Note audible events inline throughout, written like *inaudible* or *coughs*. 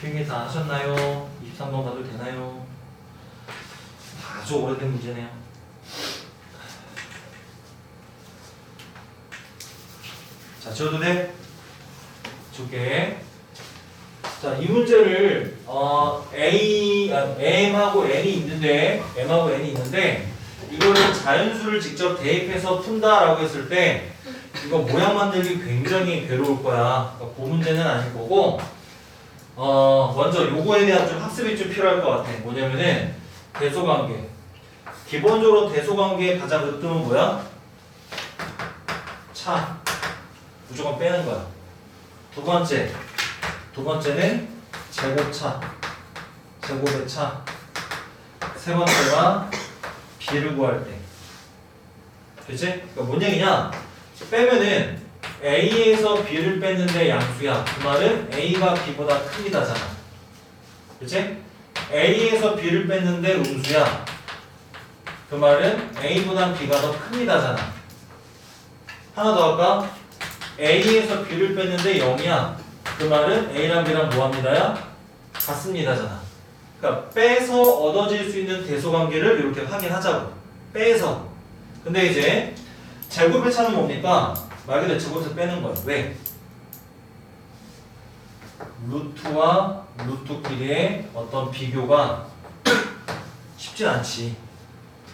필기 다 하셨나요? 23번 봐도 되나요? 아주 오래된 문제네요. 자, 지워도 돼? 줄게. 자, 이 문제를 어, A, 아, M하고 N이 있는데 M하고 N이 있는데 이거를 자연수를 직접 대입해서 푼다라고 했을 때 이거 모양 만들기 굉장히 괴로울 거야. 그러니까 그 문제는 아닐 거고 어, 먼저 요거에 대한 좀 학습이 좀 필요할 것 같아. 뭐냐면은 대소관계. 기본적으로 대소관계의 가장 으뜸은 뭐야? 차. 무조건 빼는 거야. 두 번째. 두 번째는 제곱차. 제곱의 차. 세 번째가 비를 구할 때. 그치? 그러니까 뭔 얘기냐? 빼면은 A에서 B를 뺐는데 양수야. 그 말은 A가 B보다 크기다잖아. 그치? A에서 B를 뺐는데 음수야. 그 말은 A보다 B가 더 크기다잖아. 하나 더 할까? A에서 B를 뺐는데 0이야. 그 말은 A랑 B랑 뭐합니다야? 같습니다잖아. 그러니까 빼서 얻어질 수 있는 대소관계를 이렇게 확인하자고. 빼서. 근데 이제 제곱의 차는 뭡니까? 말 그대로 제곱에서 빼는 거야. 왜? 루트와 루트끼리의 어떤 비교가 쉽진 않지.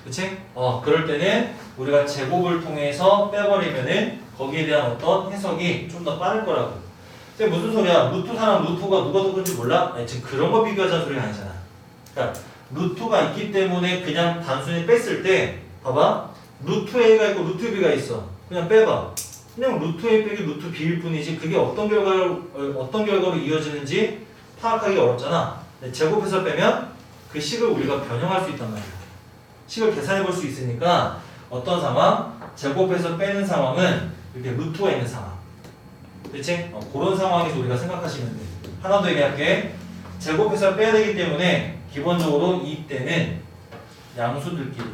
그치? 어, 그럴 때는 우리가 제곱을 통해서 빼버리면은 거기에 대한 어떤 해석이 좀 더 빠를 거라고. 근데 무슨 소리야? 루트 사람 루트가 누가 더 큰지 몰라? 아니, 지금 그런 거 비교하자는 소리가 아니잖아. 그러니까 루트가 있기 때문에 그냥 단순히 뺐을 때 봐봐. 루트 A가 있고 루트 B가 있어. 그냥 빼봐. 그냥 루트 A 빼기 루트 B일 뿐이지 그게 어떤 결과로 어, 어떤 결과로 이어지는지 파악하기 어렵잖아. 제곱해서 빼면 그 식을 우리가 변형할 수 있단 말이야. 식을 계산해 볼 수 있으니까 어떤 상황? 제곱해서 빼는 상황은 이렇게 루트가 있는 상황. 그치? 어, 그런 상황에서 우리가 생각하시면 돼. 하나 더 얘기할게. 제곱해서 빼야 되기 때문에 기본적으로 이 때는 양수들끼리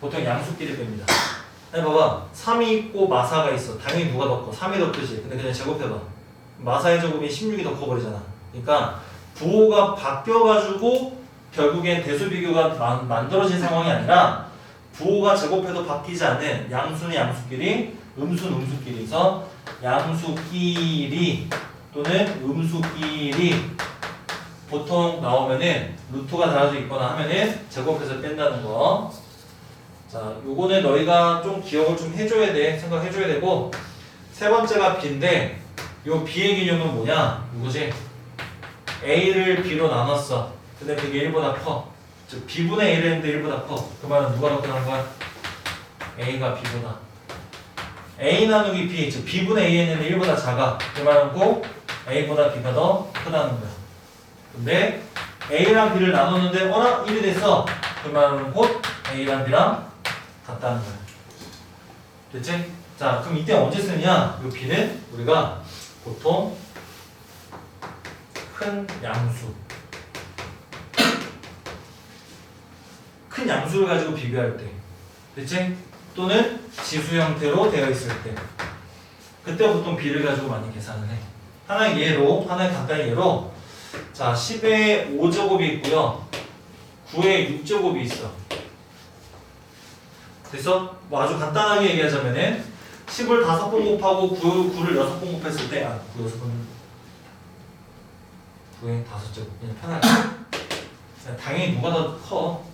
보통 양수끼리 뺍니다. 아니 봐봐. 3이 있고 마사가 있어. 당연히 누가 더 커? 3이 더 크지 근데 그냥 제곱해봐. 마사의 제곱이 16이 더 커버리잖아. 그러니까 부호가 바뀌어가지고 결국엔 대수비교가 만, 만들어진 상황이 아니라 부호가 제곱해도 바뀌지 않는 양수는 양수끼리 음수는 음수끼리서 양수끼리 또는 음수끼리 보통 나오면은 루트가 달라져 있거나 하면은 제곱해서 뺀다는 거 자, 요거는 너희가 좀 기억을 좀 해줘야 돼. 생각해줘야 되고, 세 번째가 B인데, 요 B의 개념은 뭐냐? 이거지. A를 B로 나눴어. 근데 그게 1보다 커. 즉, B분의 A를 했는데 1보다 커. 그 말은 누가 더 크다는 거야? A가 B보다. A 나누기 B, 즉, B분의 A 했는데 1보다 작아. 그 말은 꼭 A보다 B가 더 크다는 거야. 근데 A랑 B를 나눴는데, 어라? 1이 됐어. 그 말은 곧 A랑 B랑 같다는 거야. 됐지? 자, 그럼 이때 언제 쓰느냐? 이 B는 우리가 보통 큰 양수. 큰 양수를 가지고 비교할 때. 됐지? 또는 지수 형태로 되어 있을 때. 그때 보통 B를 가지고 많이 계산을 해. 하나의 예로, 하나의 간단한 예로. 자, 10의 5제곱이 있고요. 9의 6제곱이 있어. 그래서 뭐 아주 간단하게 얘기하자면은 10을 5번 곱하고 9, 9를 6번 곱했을 때 아, 9, 6번 9에 5제곱 그냥 편하게 그냥 당연히 누가 더 커?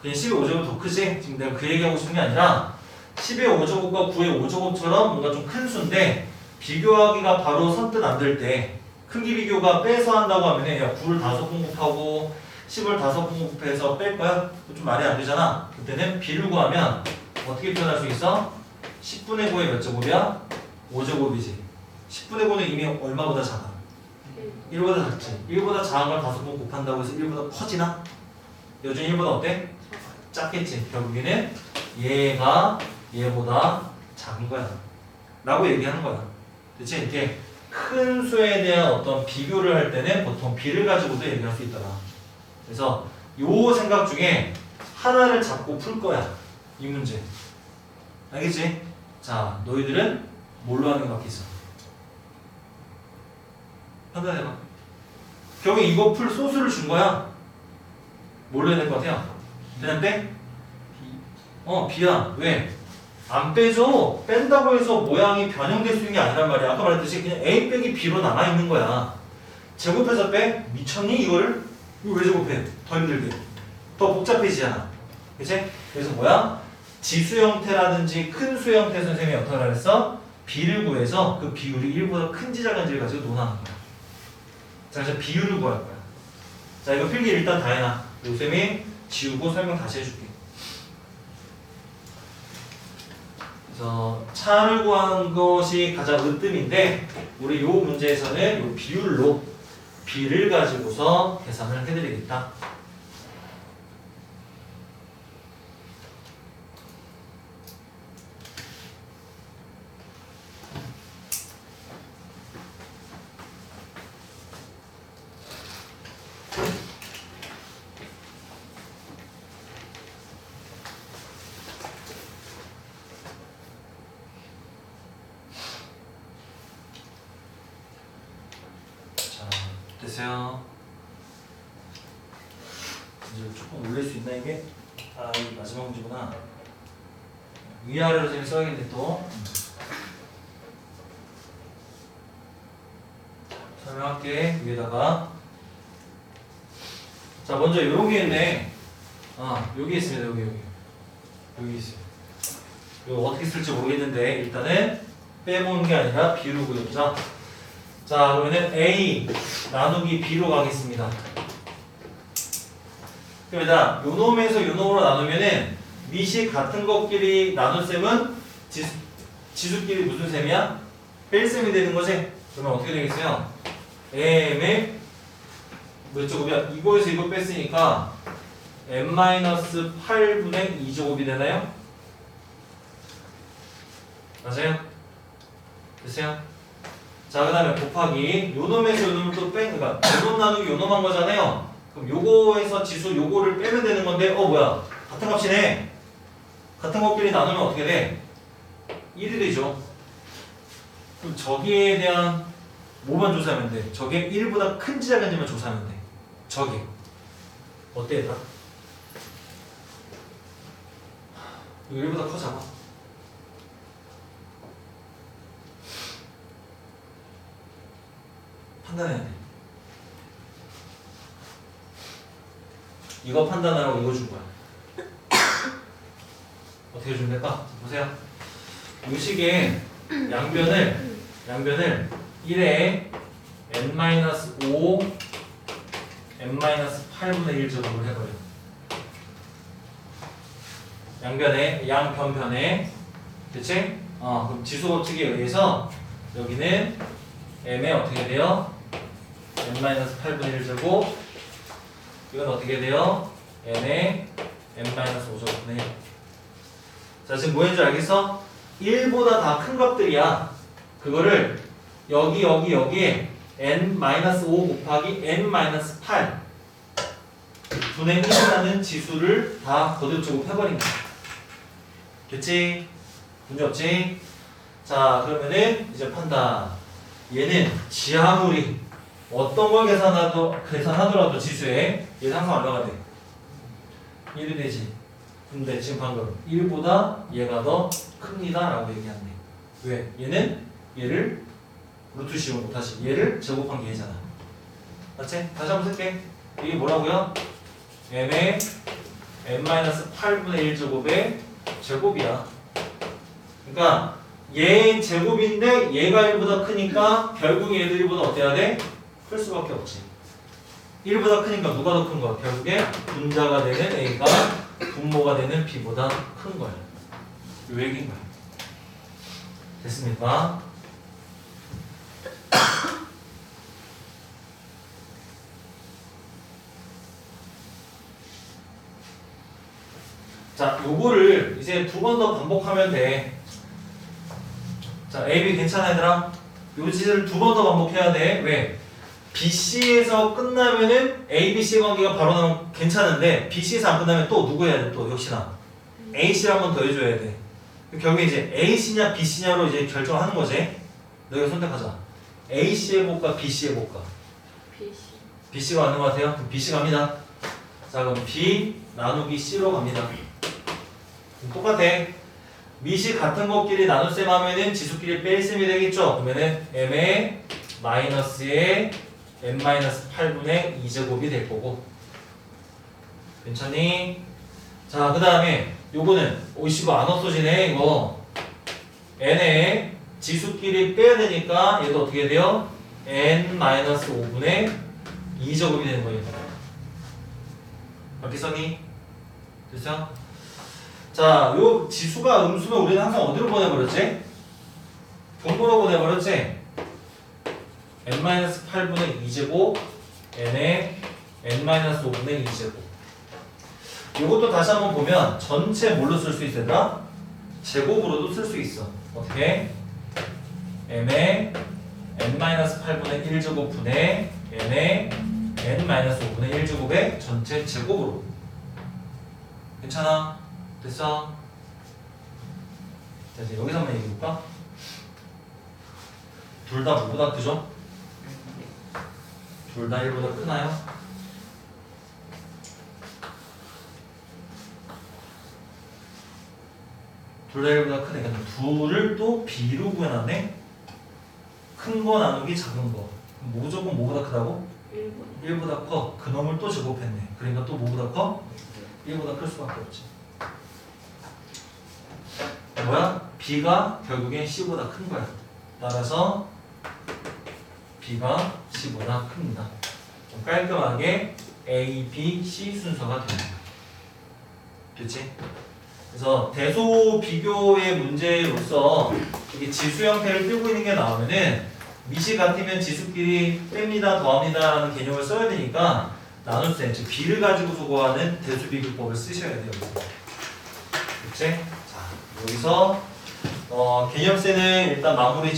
그냥 10의 5제곱 더 크지? 지금 내가 그 얘기하고 싶은 게 아니라 10의 5제곱과 9의 5제곱처럼 뭔가 좀 큰 수인데 비교하기가 바로 선뜻 안 될 때 크기 비교가 빼서 한다고 하면은 야 9를 5번 곱하고 10을 5번 곱해서 뺄 거야? 좀 말이 안 되잖아. 그때는 비를 구하면 어떻게 표현할 수 있어? 10분의 9의 몇 제곱이야? 5제곱이지. 10분의 9는 이미 얼마보다 작아? 1보다 작지. 1보다 작은 걸 5번 곱한다고 해서 1보다 커지나? 여전히 1보다 어때? 작겠지. 결국에는 얘가 얘보다 작은 거야. 라고 얘기하는 거야. 대체 이렇게 큰 수에 대한 어떤 비교를 할 때는 보통 비를 가지고도 얘기할 수 있더라. 그래서 요 생각 중에 하나를 잡고 풀 거야. 이 문제. 알겠지? 자, 너희들은 뭘로 하는 게 맞겠어? 판단해봐. 결국 이거 풀 소수를 준 거야. 뭘로 해야 될 것 같아요? 그냥 빼? 어, B야. 왜? 안 빼줘. 뺀다고 해서 모양이 변형될 수 있는 게 아니란 말이야. 아까 말했듯이 그냥 A 빼기 B로 남아있는 거야. 제곱해서 빼? 미쳤니? 이거를? 이거 왜 제곱해? 더 힘들게. 더 복잡해지잖아. 그치? 그래서 뭐야? 지수 형태라든지 큰 수 형태 선생님이 어떻게 하랬어? B를 구해서 그 비율이 1보다 큰지 작은지를 가지고 논하는 거야. 자, 그래서 비율을 구할 거야. 자, 이거 필기 일단 다 해놔. 요쌤이 지우고 설명 다시 해줄게. 그래서 차를 구하는 것이 가장 으뜸인데 우리 요 문제에서는 요 비율로 비를 가지고서 계산을 해드리겠다. 자, 됐어요. 이제 조금 올릴 수 있나 이게? 아, 이 마지막 문제구나. 위아래로 좀 써야겠네 또. 음. 설명할게 위에다가. 자, 먼저 게 있네. 아, 여기 있습니다. 여기 여기. 여기 있어요. 이거 어떻게 쓸지 모르겠는데 일단은 빼먹는 게 아니라 비로 구해보자. 자 그러면은 A 나누기 B로 가겠습니다. 그러면 요 놈에서 요 놈으로 나누면은 밑이 같은 것끼리 나눈 셈은 지수, 지수끼리 무슨 셈이야? 뺄 셈이 되는 거지? 그러면 어떻게 되겠어요? M의 몇 제곱이야? 이거에서 이거 뺐으니까 n-8분의 2제곱이 되나요? 맞아요? 됐어요? 자, 그 다음에 곱하기 요 놈에서 요 놈을 또 뺀, 그러니까 요놈 나누기 요놈 한 거잖아요. 그럼 요거에서 지수 요거를 빼면 되는 건데, 어, 뭐야? 같은 값이네. 같은 것끼리 나누면 어떻게 돼? 1이 되죠. 그럼 저기에 대한 뭐만 조사하면 돼? 저게 1보다 큰지 작은지만 조사하면 돼. 저게. 어때, 얘들아? 이거 1보다 커 잡아. 판단해야 돼. 이거 판단하라고 이거 준 거야. *coughs* 어떻게 주면 될까? 자, 보세요. 이 식의 양변을 양변을 1에 n-5 n-8분의 1 제곱을 해버려. 양변에 양변편에 그치? 어 그럼 지수 법칙에 의해서 여기는 m에 어떻게 돼요? N-8분의 1 제곱 이건 어떻게 돼요? n에 n-5제곱분의 1 자 지금 뭐인지 알겠어? 1보다 다 큰 값들이야 그거를 여기 여기 여기에 n-5 곱하기 n-8 분의 1이라는 지수를 다 거듭 제곱해버린 거야 됐지? 문제 없지? 자 그러면은 이제 판단 얘는 지하물이 어떤 걸 계산하도, 계산하더라도 지수에 얘는 항상 얼마가 돼? 1이 되지. 근데 지금 방금 1보다 얘가 더 큽니다 라고 얘기했네. 왜? 얘는 얘를 루트 씌운 못하지. 얘를 제곱한 게 얘잖아. 맞지? 다시 한번 쓸게. 이게 뭐라고요? m의 n-8분의 1 제곱의 제곱이야. 그러니까 얘 제곱인데 얘가 1보다 크니까 결국 얘도 1보다 어때야 돼? 클 수밖에 없지. 1보다 크니까 누가 더 큰 거야? 결국에 분자가 되는 A가 분모가 되는 B보다 큰 거야. 요 얘기인 거야. 됐습니까? 자, 요거를 이제 두 번 더 반복하면 돼. 자, A, B 괜찮아 얘들아? 요 짓을 두번 더 반복해야 돼. 왜? BC에서 끝나면은 A, B, C 관계가 바로 나오면 괜찮은데 BC에서 안 끝나면 또 누구 해야 돼? 또 역시나 AC를 한 번 더 해줘야 돼. 결국에 이제 AC냐 BC냐로 이제 결정하는 거지. 너희가 선택하자. AC 해볼까 BC 해볼까? BC BC가 맞는 것 같아요? 그럼 BC 갑니다. 자, 그럼 B 나누기 C로 갑니다. 똑같아. 밑이 같은 것끼리 나눗셈 하면은 지수끼리 뺄셈이 되겠죠? 그러면은 M의 마이너스의 N-8분의 2제곱이 될 거고. 괜찮니? 자, 그 다음에 요거는 오이씨고 안 없어지네, 이거. N의 지수끼리 빼야 되니까 얘도 어떻게 돼요? N-5분의 2제곱이 되는 거예요. 바뀌었니? 됐어? 자, 요 지수가 음수면 우리는 항상 어디로 보내버렸지? 분모로 보내버렸지? N-8분의 2제곱 n의 n-5분의 2제곱 이것도 다시 한번 보면 전체 뭘로 쓸 수 있을까? 제곱으로도 쓸 수 있어 어떻게? n의 n-8분의 1제곱 분의 n의 n-5분의 1제곱의 전체 제곱으로 괜찮아? 됐어? 자 이제 여기서 한번 얘기해볼까? 둘다 뭐보다 크죠? 둘 다 1보다 크나요? 둘 다 1보다 크네 그럼 둘을 또 B로 구해놨네? 큰 거 나누기 작은 거 무조건 뭐보다 크다고? 1번 1보다 커 그놈을 또 제곱했네 그러니까 또 뭐보다 커? 1보다 클 수밖에 없지 뭐야? B가 결국엔 C보다 큰 거야 따라서 B가 C보다 큽니다 좀 깔끔하게 A, B, C 순서가 됩니다 됐지? 그래서 대소 비교의 문제로서 이게 지수 형태를 띄고 있는 게 나오면은 미시 같으면 지수끼리 뺍니다 더합니다 라는 개념을 써야 되니까 나눗셈 즉 비를 가지고 소거하는 대수 비교법을 쓰셔야 돼요 그치? 자 여기서 어, 개념세는 일단 마무리